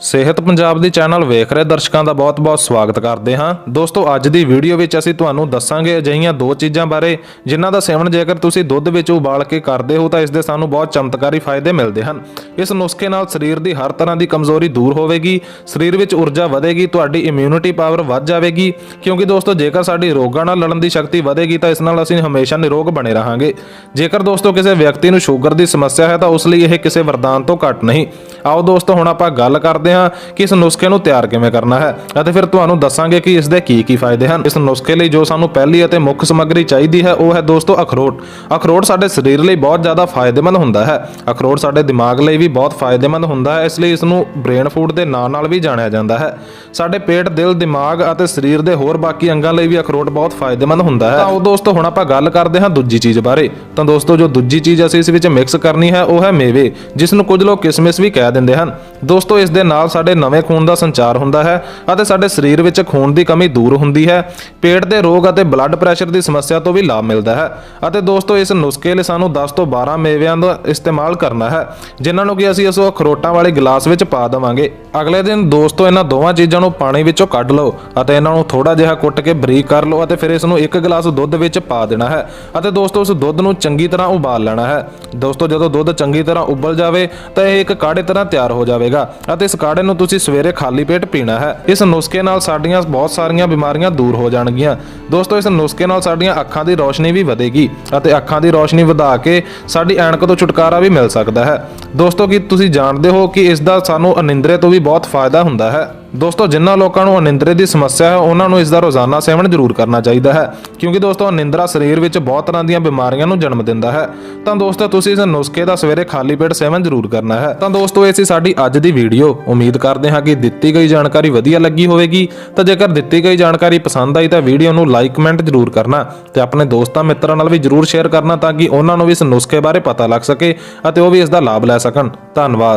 ਸਿਹਤ ਪੰਜਾਬ ਦੀ ਚੈਨਲ ਵੇਖ ਰਹੇ ਦਰਸ਼ਕਾਂ ਦਾ ਬਹੁਤ-ਬਹੁਤ ਸਵਾਗਤ ਕਰਦੇ ਹਾਂ। ਦੋਸਤੋ, ਅੱਜ ਦੀ ਵੀਡੀਓ ਵਿੱਚ ਅਸੀਂ ਤੁਹਾਨੂੰ ਦੱਸਾਂਗੇ ਅਜਿਹੀਆਂ ਦੋ ਚੀਜ਼ਾਂ ਬਾਰੇ, ਜਿਨ੍ਹਾਂ ਦਾ ਸੇਵਨ ਜੇਕਰ ਤੁਸੀਂ ਦੁੱਧ ਵਿੱਚ ਉਬਾਲ ਕੇ ਕਰਦੇ ਹੋ ਤਾਂ ਇਸ ਦੇ ਸਾਨੂੰ ਬਹੁਤ ਚਮਤਕਾਰੀ ਫਾਇਦੇ ਮਿਲਦੇ ਹਨ। ਇਸ ਨੁਸਖੇ ਨਾਲ ਸਰੀਰ ਦੀ ਹਰ ਤਰ੍ਹਾਂ ਦੀ ਕਮਜ਼ੋਰੀ ਦੂਰ ਹੋਵੇਗੀ, ਸਰੀਰ ਵਿੱਚ ਊਰਜਾ ਵਧੇਗੀ, ਤੁਹਾਡੀ ਇਮਿਊਨਿਟੀ ਪਾਵਰ ਵੱਧ ਜਾਵੇਗੀ, ਕਿਉਂਕਿ ਦੋਸਤੋ, ਜੇਕਰ ਸਾਡੀ ਰੋਗਾਂ ਨਾਲ ਲੜਨ ਦੀ ਸ਼ਕਤੀ ਵਧੇਗੀ ਤਾਂ ਇਸ ਨਾਲ ਅਸੀਂ ਹਮੇਸ਼ਾ ਨਿਰੋਗ ਬਣੇ ਰਹਾਂਗੇ। ਜੇਕਰ ਦੋਸਤੋ, ਕਿਸੇ ਵਿਅਕਤੀ ਨੂੰ ਸ਼ੂਗਰ ਦੀ ਸਮੱਸਿਆ ਹੈ ਤਾਂ ਉਸ ਲਈ ਇਹ ਕਿਸੇ ਵਰਦਾਨ ਤੋਂ ਘੱਟ ਨਹੀਂ। ਆਓ ਦੋਸਤੋ, ਹੁਣ ਆਪਾਂ ਗੱਲ ਕਰਦੇ ਹਾਂ ਕਿ ਇਸ ਨੁਸਖੇ ਨੂੰ ਤਿਆਰ ਕਿਵੇਂ ਕਰਨਾ ਹੈ। ਅਤੇ ਫਿਰ ਤੁਹਾਨੂੰ ਦੱਸਾਂਗੇ ਕਿ ਇਸ ਦੇ ਕੀ ਕੀ ਫਾਇਦੇ ਹਨ। ਇਸ ਨੁਸਖੇ ਲਈ ਜੋ ਸਾਨੂੰ ਪਹਿਲੀ ਅਤੇ ਮੁੱਖ ਸਮੱਗਰੀ ਚਾਹੀਦੀ ਹੈ, ਉਹ ਹੈ ਦੋਸਤੋ ਅਖਰੋਟ। ਅਖਰੋਟ ਸਾਡੇ ਸਰੀਰ ਲਈ ਬਹੁਤ ਜ਼ਿਆਦਾ ਫਾਇਦੇਮੰਦ ਹੁੰਦਾ ਹੈ। ਅਖਰੋਟ ਸਾਡੇ ਦਿਮਾਗ ਲਈ ਵੀ ਬਹੁਤ ਫਾਇਦੇਮੰਦ ਹੁੰਦਾ ਹੈ। ਇਸ ਲਈ ਇਸ ਨੂੰ ਬ੍ਰੇਨ ਫੂਡ ਦੇ ਨਾਂ ਨਾਲ ਵੀ ਜਾਣਿਆ ਜਾਂਦਾ ਹੈ। ਸਾਡੇ ਪੇਟ, ਦਿਲ, ਦਿਮਾਗ ਅਤੇ ਸਰੀਰ ਦੇ ਹੋਰ ਬਾਕੀ ਅੰਗਾਂ ਲਈ ਵੀ ਅਖਰੋਟ ਬਹੁਤ ਫਾਇਦੇਮੰਦ ਹੁੰਦਾ ਹੈ। ਤਾਂ ਉਹ ਦੋਸਤੋ ਹੁਣ ਆਪਾਂ ਗੱਲ ਕਰਦੇ ਹਾਂ ਦੂਜੀ ਚੀਜ਼ ਬਾਰੇ। ਤਾਂ ਦੋਸਤੋ ਜੋ ਦੂਜੀ ਚੀਜ਼ ਅਸੀਂ ਇਸ ਵਿੱਚ ਮਿਕਸ ਕਰਨੀ ਹੈ, ਉਹ ਹੈ ਮੇਵੇ, ਜਿਸ ਨੂੰ ਕੁਝ ਲੋਕ ਕਿਸਮਿਸ ਵੀ ਕਹਿ ਦਿੰਦੇ ਹਨ। ਦੋਸਤੋ ਇਸ ਦੇ ਨਾਲ ਨਾਲ ਸਾਡੇ ਨਵੇਂ ਖੂਨ ਦਾ ਸੰਚਾਰ ਹੁੰਦਾ ਹੈ ਅਤੇ ਸਾਡੇ ਸਰੀਰ ਵਿੱਚ ਖੂਨ ਦੀ ਕਮੀ ਦੂਰ ਹੁੰਦੀ ਹੈ। ਪੇਟ ਦੇ ਰੋਗ ਅਤੇ ਬਲੱਡ ਪ੍ਰੈਸ਼ਰ ਦੀ ਸਮੱਸਿਆ ਤੋਂ ਵੀ ਲਾਭ ਮਿਲਦਾ ਹੈ। ਅਤੇ ਦੋਸਤੋ, ਇਸ ਨੁਸਖੇ ਲਈ ਸਾਨੂੰ 10 ਤੋਂ 12 ਮੇਵਿਆਂ ਦਾ ਇਸਤੇਮਾਲ ਕਰਨਾ ਹੈ, ਜਿਨ੍ਹਾਂ ਨੂੰ ਕਿ ਅਸੀਂ ਇਸ ਅਖਰੋਟਾਂ ਵਾਲੇ ਗਲਾਸ ਵਿੱਚ ਪਾ ਦੇਵਾਂਗੇ। ਅਗਲੇ ਦਿਨ ਦੋਸਤੋ, ਇਹਨਾਂ ਦੋਵਾਂ ਚੀਜ਼ਾਂ ਨੂੰ ਪਾਣੀ ਵਿੱਚੋਂ ਕੱਢ ਲਓ ਅਤੇ ਇਹਨਾਂ ਨੂੰ ਥੋੜਾ ਜਿਹਾ ਕੁੱਟ ਕੇ ਬਰੀਕ ਕਰ ਲਓ ਅਤੇ ਫਿਰ ਇਸ ਨੂੰ ਇੱਕ ਗਲਾਸ ਦੁੱਧ ਵਿੱਚ ਪਾ ਦੇਣਾ ਹੈ। ਅਤੇ ਦੋਸਤੋ, ਉਸ ਦੁੱਧ ਨੂੰ ਚੰਗੀ ਤਰ੍ਹਾਂ ਉਬਾਲ ਲੈਣਾ ਹੈ। ਦੋਸਤੋ, ਜਦੋਂ ਦੁੱਧ ਚੰਗੀ ਤਰ੍ਹਾਂ ਉਬਲ ਜਾਵੇ, ਤਾਂ ਇਹ ਇੱਕ ਕਾੜੇ ਤਰ੍ਹਾਂ ਤਿਆਰ ਹੋ ਜਾਵੇਗਾ ਅਤੇ ਇਸ ਕਾੜੇ ਨੂੰ ਤੁਸੀਂ ਸਵੇਰੇ ਖਾਲੀ ਪੇਟ ਪੀਣਾ ਹੈ। ਇਸ ਨੁਸਖੇ ਨਾਲ ਸਾਡੀਆਂ ਬਹੁਤ ਸਾਰੀਆਂ ਬਿਮਾਰੀਆਂ ਦੂਰ ਹੋ ਜਾਣਗੀਆਂ। ਦੋਸਤੋ, ਇਸ ਨੁਸਖੇ ਨਾਲ ਸਾਡੀਆਂ ਅੱਖਾਂ ਦੀ ਰੌਸ਼ਨੀ ਵੀ ਵਧੇਗੀ ਅਤੇ ਅੱਖਾਂ ਦੀ ਰੌਸ਼ਨੀ ਵਧਾ ਕੇ ਸਾਡੀ ਐਣਕ ਤੋਂ ਛੁਟਕਾਰਾ ਵੀ ਮਿਲ ਸਕਦਾ ਹੈ। ਦੋਸਤੋ, ਕੀ ਤੁਸੀਂ ਜਾਣਦੇ ਹੋ ਕਿ ਇਸ ਦਾ ਸਾਨੂੰ ਅਨਿੰਦਰੇ ਤੋਂ ਵੀ ਬਹੁਤ ਫਾਇਦਾ ਹੁੰਦਾ ਹੈ? ਦੋਸਤੋ ਜਿਨ੍ਹਾਂ ਲੋਕਾਂ ਨੂੰ ਅਨਿੰਦਰੇ ਦੀ ਸਮੱਸਿਆ ਹੈ, ਉਹਨਾਂ ਨੂੰ ਇਸ ਦਾ ਰੋਜ਼ਾਨਾ ਸੇਵਨ ਜ਼ਰੂਰ ਕਰਨਾ ਚਾਹੀਦਾ ਹੈ। ਕਿਉਂਕਿ ਦੋਸਤੋ, ਅਨਿੰਦਰਾ ਸਰੀਰ ਵਿੱਚ ਬਹੁਤ ਤਰ੍ਹਾਂ ਦੀਆਂ ਬਿਮਾਰੀਆਂ ਨੂੰ ਜਨਮ ਦਿੰਦਾ ਹੈ। ਤਾਂ ਦੋਸਤੋ, ਤੁਸੀਂ ਇਸ ਨੁਸਖੇ ਦਾ ਸਵੇਰੇ ਖਾਲੀ ਪੇਟ ਸੇਵਨ ਜ਼ਰੂਰ ਕਰਨਾ ਹੈ। ਤਾਂ ਦੋਸਤੋ, ਇਹ ਸੀ ਸਾਡੀ ਅੱਜ ਦੀ ਵੀਡੀਓ। ਉਮੀਦ ਕਰਦੇ ਹਾਂ ਕਿ ਦਿੱਤੀ ਗਈ ਜਾਣਕਾਰੀ ਵਧੀਆ ਲੱਗੀ ਹੋਵੇਗੀ। ਤਾਂ ਜੇਕਰ ਦਿੱਤੀ ਗਈ ਜਾਣਕਾਰੀ ਪਸੰਦ ਆਈ ਤਾਂ ਵੀਡੀਓ ਨੂੰ ਲਾਈਕ, ਕਮੈਂਟ ਜ਼ਰੂਰ ਕਰਨਾ ਤੇ ਆਪਣੇ ਦੋਸਤਾਂ, ਮਿੱਤਰਾਂ ਨਾਲ ਵੀ ਜ਼ਰੂਰ ਸ਼ੇਅਰ ਕਰਨਾ ਤਾਂ ਕਿ ਉਹਨਾਂ ਨੂੰ ਵੀ ਇਸ ਨੁਸਖੇ ਬਾਰੇ ਪਤਾ ਲੱਗ ਸਕੇ ਅਤੇ ਉਹ ਵੀ ਇਸ ਦਾ ਲਾਭ ਲੈ ਸਕਣ। ਧੰਨਵਾਦ।